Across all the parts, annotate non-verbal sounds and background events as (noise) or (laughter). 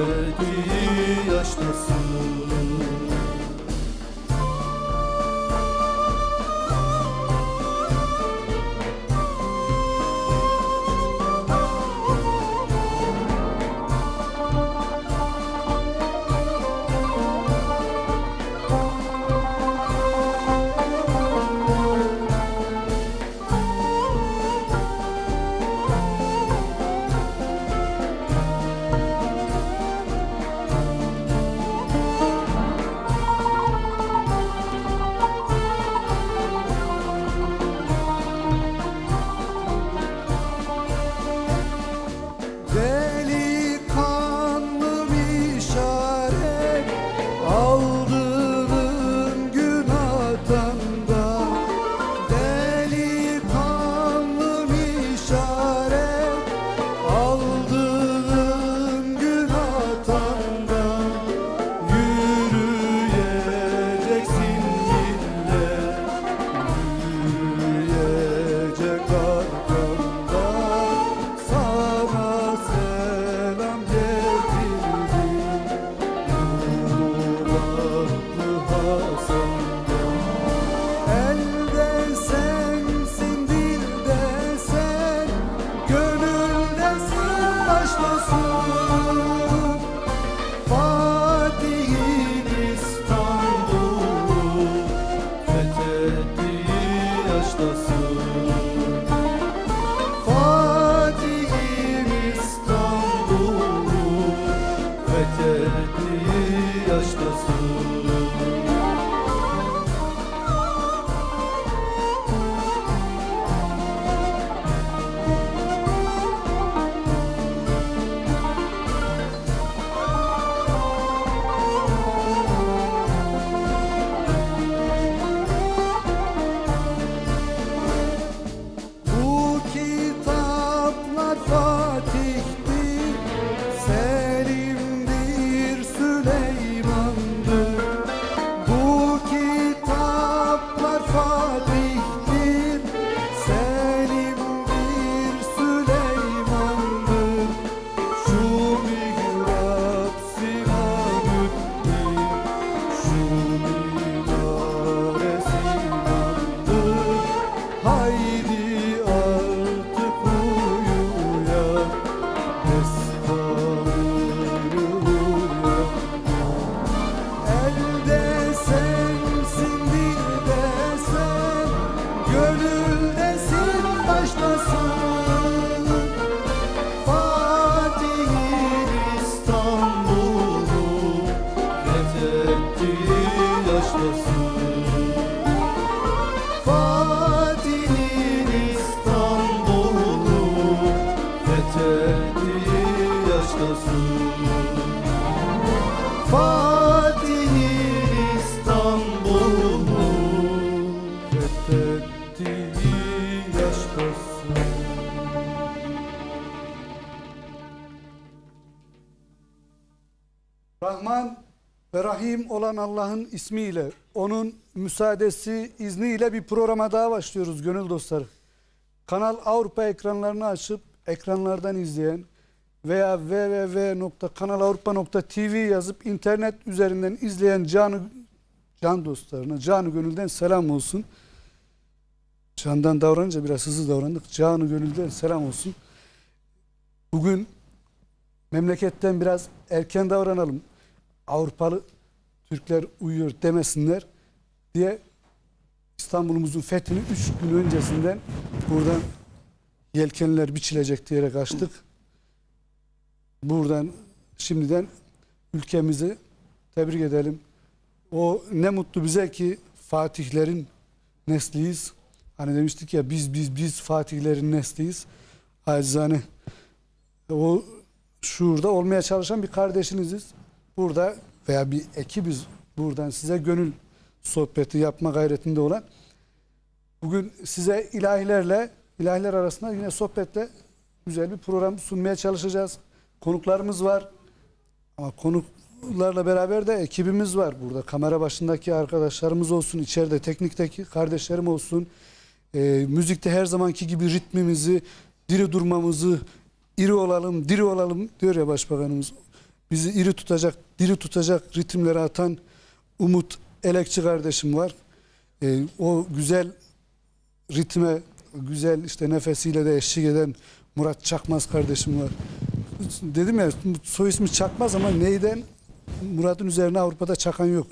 verdiği yaştasın. Rahman ve Rahim olan Allah'ın ismiyle, onun müsaadesi, izniyle bir programa daha başlıyoruz gönül dostları. Kanal Avrupa ekranlarını açıp ekranlardan izleyen veya www.kanalavrupa.tv yazıp internet üzerinden izleyen canı can dostlarına canı gönülden selam olsun. Candan davranınca biraz hızlı davrandık. Canı gönülden selam olsun. Bugün memleketten biraz erken davranalım. Avrupalı Türkler uyuyor demesinler diye İstanbul'umuzun fethini 3 gün öncesinden buradan yelkenler biçilecek diyerek açtık. Buradan şimdiden ülkemizi tebrik edelim. O ne mutlu bize ki Fatihlerin nesliyiz. Hani demiştik ya biz biz biz Fatihlerin nesliyiz. Acizane o şuurda olmaya çalışan bir kardeşiniziz. Burada veya bir ekibiz buradan size gönül sohbeti yapma gayretinde olan. Bugün size ilahilerle, ilahiler arasında yine sohbetle güzel bir program sunmaya çalışacağız. Konuklarımız var. Ama konuklarla beraber de ekibimiz var burada. Kamera başındaki arkadaşlarımız olsun, içeride teknikteki kardeşlerim olsun. Ee, müzikte her zamanki gibi ritmimizi, diri durmamızı, iri olalım, diri olalım diyor ya başbakanımız. Bizi iri tutacak, diri tutacak ritimleri atan Umut Elekçi kardeşim var. Ee, o güzel ritme, güzel işte nefesiyle de eşlik eden Murat Çakmaz kardeşim var. Dedim ya soy ismi Çakmaz ama neyden Murat'ın üzerine Avrupa'da çakan yok.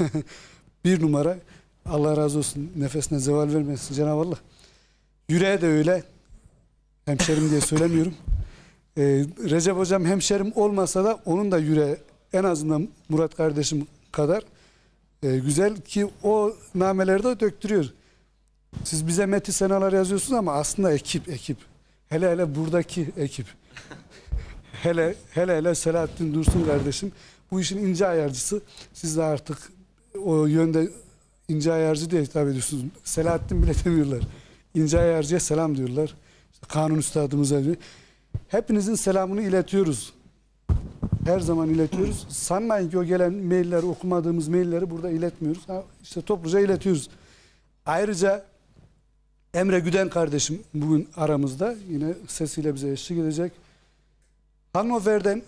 (laughs) bir numara. Allah razı olsun. Nefesine zeval vermesin Cenab-ı Allah. Yüreğe de öyle. Hemşerim diye söylemiyorum. Ee, Recep hocam hemşerim olmasa da onun da yüreği en azından Murat kardeşim kadar e, güzel ki o nameleri de döktürüyor. Siz bize meti senalar yazıyorsunuz ama aslında ekip ekip. Hele hele buradaki ekip. (laughs) hele hele hele Selahattin Dursun kardeşim bu işin ince ayarcısı. Siz de artık o yönde ince ayarcı diye hitap ediyorsunuz. Selahattin bile (laughs) demiyorlar. İnce ayarcıya selam diyorlar. İşte kanun üstadımıza diyor. Hepinizin selamını iletiyoruz. Her zaman iletiyoruz. Sanmayın ki o gelen mailleri, okumadığımız mailleri burada iletmiyoruz. Ha, işte topluca iletiyoruz. Ayrıca Emre Güden kardeşim bugün aramızda. Yine sesiyle bize eşlik edecek. Hannover'den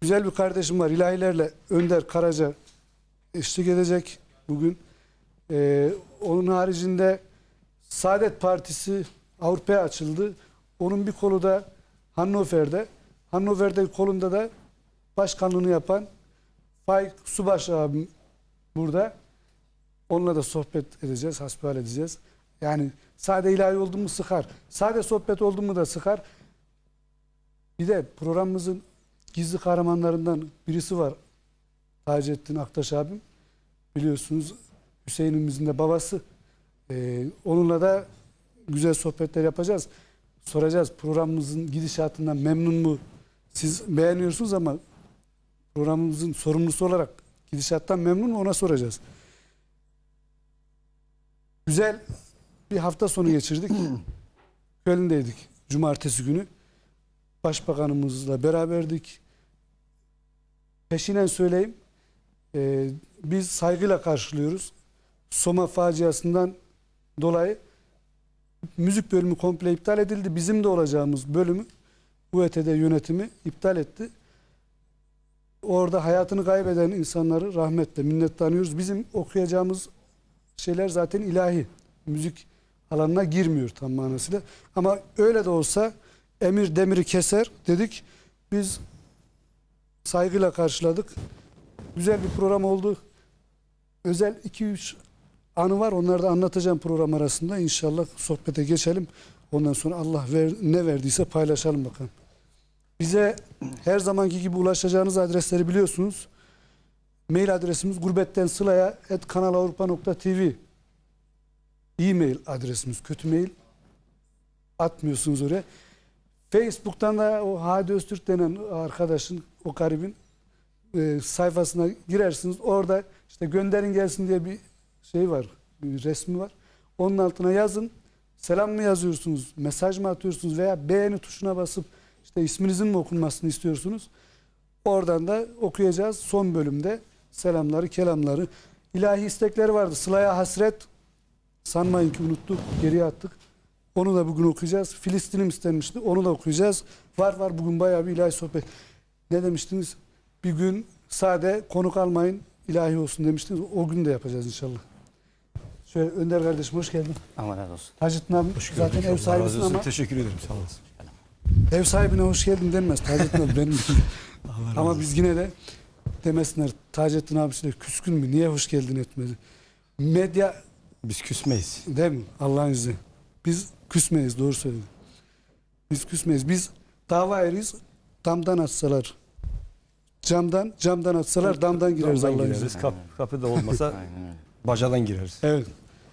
güzel bir kardeşim var. İlahilerle Önder Karaca eşlik edecek bugün. Ee, onun haricinde Saadet Partisi Avrupa'ya açıldı. Onun bir kolu da Hannover'de. Hannover'de kolunda da başkanlığını yapan Faik Subaş abim burada. Onunla da sohbet edeceğiz, hasbihal edeceğiz. Yani sade ilahi oldu mu sıkar. Sade sohbet oldu mu da sıkar. Bir de programımızın gizli kahramanlarından birisi var. Taceddin Aktaş abim. Biliyorsunuz Hüseyin'imizin de babası. Ee, onunla da güzel sohbetler yapacağız. Soracağız programımızın gidişatından memnun mu? Siz beğeniyorsunuz ama programımızın sorumlusu olarak gidişattan memnun mu ona soracağız. Güzel bir hafta sonu geçirdik. (clears throat) Köln'deydik cumartesi günü. Başbakanımızla beraberdik. Peşinen söyleyeyim. e, biz saygıyla karşılıyoruz. Soma faciasından dolayı müzik bölümü komple iptal edildi. Bizim de olacağımız bölümü UET'de yönetimi iptal etti. Orada hayatını kaybeden insanları rahmetle, minnetle anıyoruz. Bizim okuyacağımız şeyler zaten ilahi. Müzik alanına girmiyor tam manasıyla. Ama öyle de olsa emir demiri keser dedik. Biz saygıyla karşıladık. Güzel bir program oldu. Özel 2-3 anı var. Onları da anlatacağım program arasında. İnşallah sohbete geçelim. Ondan sonra Allah ver, ne verdiyse paylaşalım bakalım. Bize her zamanki gibi ulaşacağınız adresleri biliyorsunuz. Mail adresimiz gurbetten sılaya kanalavrupa'nokta.tv E-mail adresimiz kötü mail atmıyorsunuz oraya. Facebook'tan da o Hadi Öztürk denen arkadaşın, o garibin e, sayfasına girersiniz. Orada işte gönderin gelsin diye bir şey var, resmi var. Onun altına yazın. Selam mı yazıyorsunuz, mesaj mı atıyorsunuz veya beğeni tuşuna basıp işte isminizin mi okunmasını istiyorsunuz. Oradan da okuyacağız. Son bölümde selamları, kelamları. ilahi istekleri vardı. Sıla'ya hasret. Sanmayın ki unuttuk, geriye attık. Onu da bugün okuyacağız. Filistin'im istenmişti. Onu da okuyacağız. Var var bugün bayağı bir ilahi sohbet. Ne demiştiniz? Bir gün sade konuk almayın ilahi olsun demiştiniz. O gün de yapacağız inşallah. Şöyle Önder kardeşim hoş geldin. Allah razı olsun. Abi zaten ev sahibisin ama Teşekkür ederim. Sağ olasın. ev sahibine hoş geldin denmez. Taceddin abi benim. (laughs) Allah razı ama biz yine de demesinler. Taceddin abisiyle küskün mü? Niye hoş geldin etmedi? Medya Biz küsmeyiz. Değil mi? Allah'ın izniyle. Biz küsmeyiz doğru söyledin. Biz küsmeyiz. Biz dava eriyiz. Damdan atsalar. Camdan, camdan atsalar damdan gireriz Damdan Allah'ın gireriz. izniyle. Kap, kapıda olmasa Aynen öyle. bacadan gireriz. Evet.